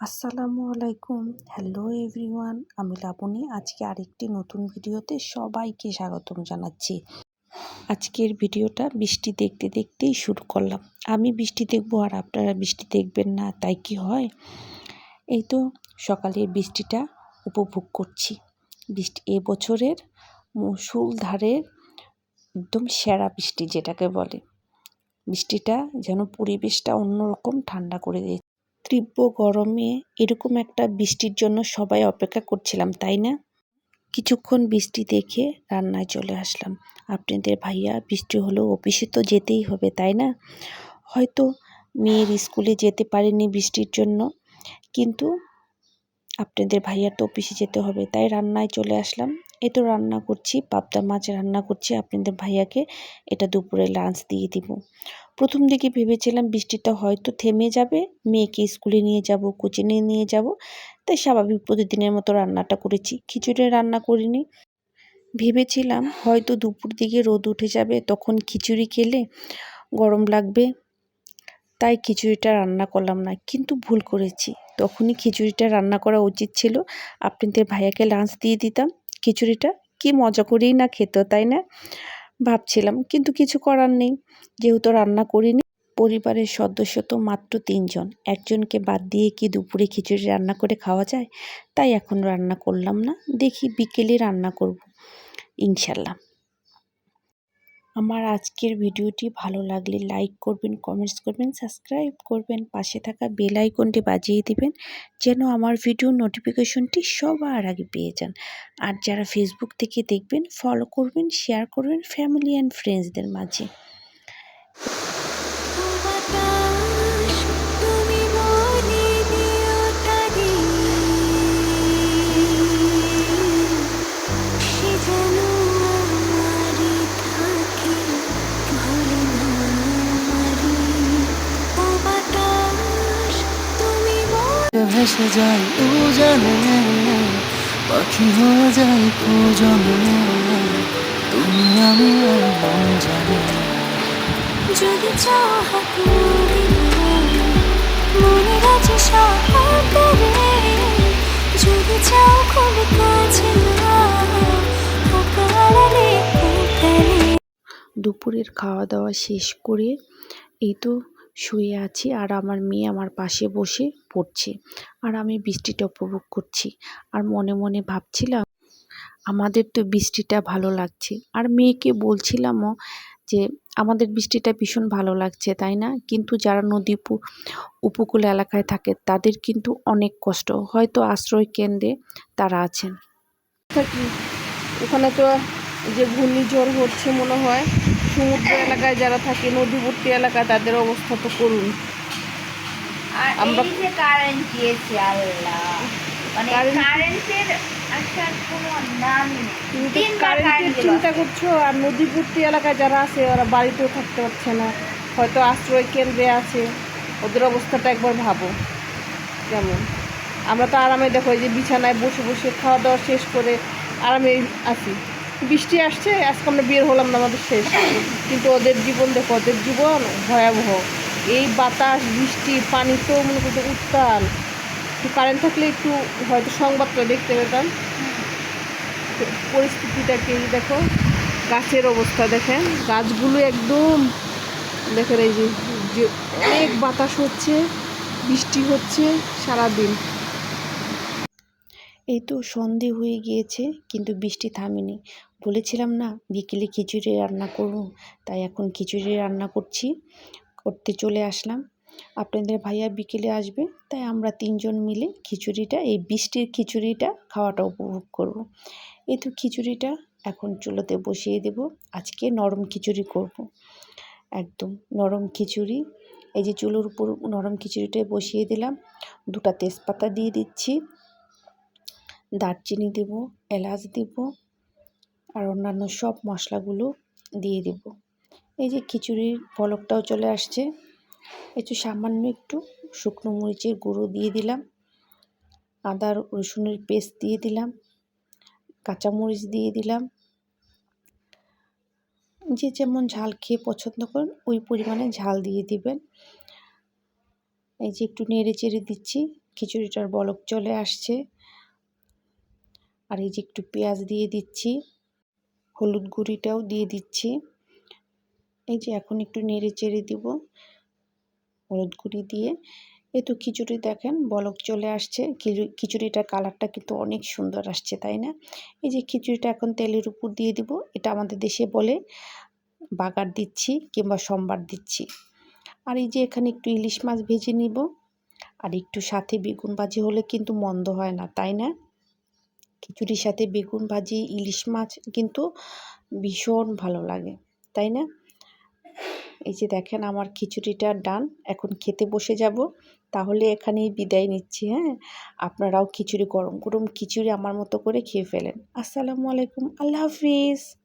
আসসালামু আলাইকুম। Hello everyone আমি লাবণী। আজকে আরেকটি নতুন ভিডিওতে সবাইকে স্বাগতম জানাচ্ছি। আজকের ভিডিওটা বৃষ্টি দেখতে দেখতেই শুরু করলাম। আমি বৃষ্টি দেখব আর আপনারা বৃষ্টি দেখবেন না, তাই কি হয়? এই তো সকালের বৃষ্টিটা উপভোগ করছি। বৃষ্টি এবছরের মুসুলধারের একদম সেরা বৃষ্টি যেটাকে বলে। বৃষ্টিটা যেন পরিবেশটা অন্যরকম ঠান্ডা করে দিয়েছে। তীব্র গরমে এরকম একটা বৃষ্টির জন্য সবাই অপেক্ষা করছিলাম, তাই না? কিছুক্ষণ বৃষ্টি দেখে রান্নায় চলে আসলাম। আপনাদের ভাইয়া, বৃষ্টি হলেও অফিসে তো যেতেই হবে, তাই না? হয়তো মেয়ের স্কুলে যেতে পারেনি বৃষ্টির জন্য, কিন্তু আপনাদের ভাইয়ার তো অফিসে যেতে হবে, তাই রান্নায় চলে আসলাম। এ তো রান্না করছি, পাবদা মাছ রান্না করছি, আপনাদের ভাইয়াকে এটা দুপুরে লাঞ্চ দিয়ে দিব। প্রথম দিকে ভেবেছিলাম বৃষ্টিটা হয়তো থেমে যাবে, মেয়েকে স্কুলে নিয়ে যাব কোচিংয়ে নিয়ে যাব, তাই স্বাভাবিক প্রতিদিনের মতো রান্নাটা করেছি, খিচুড়ি রান্না করিনি। ভেবেছিলাম হয়তো দুপুর দিকে রোদ উঠে যাবে, তখন খিচুড়ি খেলে গরম লাগবে, তাই খিচুড়িটা রান্না করলাম না, কিন্তু ভুল করেছি। তখনই খিচুড়িটা রান্না করা উচিত ছিল। আপনাদের ভাইয়াকে লাঞ্চ দিয়ে দিতাম খিচুড়িটা। কি মজা করেই না খেত, তাই না? ভাবছিলাম, কিন্তু কিছু করার নেই। যেহেতু রান্না করিনি, পরিবারের সদস্য তো মাত্র তিনজন। একজনকে বাদ দিয়ে কি দুপুরে খিচুড়ি রান্না করে খাওয়া যায়? তাই এখন রান্না করলাম না। দেখি বিকেলে রান্না করব। ইনশাল্লাহ। আমার আজকের ভিডিওটি ভালো লাগলে লাইক করবেন কমেন্টস করবেন সাবস্ক্রাইব করবেন, পাশে থাকা বেল আইকনটি বাজিয়ে দিবেন, যেন আমার ভিডিও নোটিফিকেশনটি সবার আগে পেয়ে যান। আর যারা ফেসবুক থেকে দেখবেন ফলো করবেন শেয়ার করবেন ফ্যামিলি অ্যান্ড ফ্রেন্ডসদের মাঝে। ভেসে যাই উজানে পাখি হয়ে যাই পূজনে তুমি আমি আর মন জানে। যদি চাও হাত মনে সকালে যদি চাও খুব কাছে দুপুরের খাওয়া দাওয়া শেষ করে এই তো শুয়ে আছি আর আমার মেয়ে আমার পাশে বসে পড়ছে। আর আমি বৃষ্টিটা উপভোগ করছি। আর মনে মনে ভাবছিলাম, আমাদের তো বৃষ্টিটা ভালো লাগছে। আর মেয়েকে বলছিলামও যে, আমাদের বৃষ্টিটা ভীষণ ভালো লাগছে, তাই না? কিন্তু যারা নদী উপকূল এলাকায় থাকে, তাদের কিন্তু অনেক কষ্ট। হয়তো আশ্রয় কেন্দ্রে তারা আছেন। ওখানে তো যে ঘূর্ণিঝড় হচ্ছে মনে হয় সমুদ্র এলাকায় যারা থাকে নদীবর্তী এলাকায় তাদের অবস্থা তো করুন। আমরা কারেন্ট দিয়েছে আল্লাহ মানে কারেন্টের তুমি কারেন্টের চিন্তা করছ আর নদীবর্তী এলাকায় যারা আছে ওরা বাড়িতেও থাকতে পারছে না। হয়তো আশ্রয় কেন্দ্রে আছে। ওদের অবস্থাটা একবার ভাবো। কেমন? আমরা তো আরামে দেখো এই যে বিছানায় বসে বসে খাওয়া দাওয়া শেষ করে আরামে আছি। বৃষ্টি আসছে, আজকে আমরা বের হলাম না আমাদের শেষ। কিন্তু ওদের জীবন দেখো, ওদের জীবন ভয়াবহ। এই বাতাস, বৃষ্টি, পানি তো মনে করতে উত্তাল। একটু কারেন্ট থাকলে একটু হয়তো সংবাদটা দেখতে পেতাম। পরিস্থিতিটাকে দেখো? গাছের অবস্থা দেখেন, গাছগুলো একদম দেখেন এই যে অনেক বাতাস হচ্ছে, বৃষ্টি হচ্ছে সারাদিন। এই তো সন্ধে হয়ে গিয়েছে, কিন্তু বৃষ্টি থামেনি বলেছিলাম না, বিকেলে খিচুড়ি রান্না করব, তাই এখন খিচুড়ি রান্না করছি, করতে চলে আসলাম আপনাদের ভাইয়া বিকেলে আসবে, তাই আমরা তিনজন মিলে খিচুড়িটা, এই বৃষ্টির খিচুড়িটা খাওয়াটা উপভোগ করব। এই তো খিচুড়িটা এখন চুলোতে বসিয়ে দেব, আজকে নরম খিচুড়ি করব। একদম নরম খিচুড়ি, এই যে চুলোর উপর নরম খিচুড়িটা বসিয়ে দিলাম, দুটা তেজপাতা দিয়ে দিচ্ছি দারচিনি দেব, এলাচ দেব আর অন্যান্য সব মশলাগুলো দিয়ে দেব। এই যে খিচুড়ির পলকটাও চলে আসছে। একটু সামান্য একটু শুকনো মরিচের গুঁড়ো দিয়ে দিলাম। আদা, রসুনের পেস্ট দিয়ে দিলাম। কাঁচামরিচ দিয়ে দিলাম। যে যেমন ঝাল খেয়ে পছন্দ করেন, ওই পরিমাণে ঝাল দিয়ে দিবেন। এই যে একটু নেড়ে চেড়ে দিচ্ছি, খিচুড়িটার বলক চলে আসছে। আর এই যে একটু পেঁয়াজ দিয়ে দিচ্ছি, হলুদ গুঁড়িটাও দিয়ে দিচ্ছি। এই যে এখন একটু নেড়ে চেড়ে দিব হলুদ গুঁড়ি দিয়ে। এই তো খিচুড়ি দেখেন, বলক চলে আসছে। খিচু- খিচুড়িটার কালারটা কিন্তু অনেক সুন্দর আসছে, তাই না? এই যে খিচুড়িটা এখন তেলের উপর দিয়ে দিব, এটা আমাদের দেশে বলে বাগার দিচ্ছি কিংবা সম্বার দিচ্ছি। আর এই যে এখানে একটু ইলিশ মাছ ভেজে নিব, আর একটু সাথে বেগুন ভাজি হলে কিন্তু মন্দ হয় না, তাই না? খিচুড়ির সাথে বেগুন ভাজি, ইলিশ মাছ কিন্তু ভীষণ ভালো লাগে, তাই না? এই যে দেখেন আমার খিচুড়িটা ডান, এখন খেতে বসে যাব, তাহলে এখানেই বিদায় নিচ্ছি হ্যাঁ? আপনারাও খিচুড়ি গরম গরম খিচুড়ি আমার মতো করে খেয়ে ফেলেন। আসসালামু আলাইকুম, আল্লাহ হাফিজ।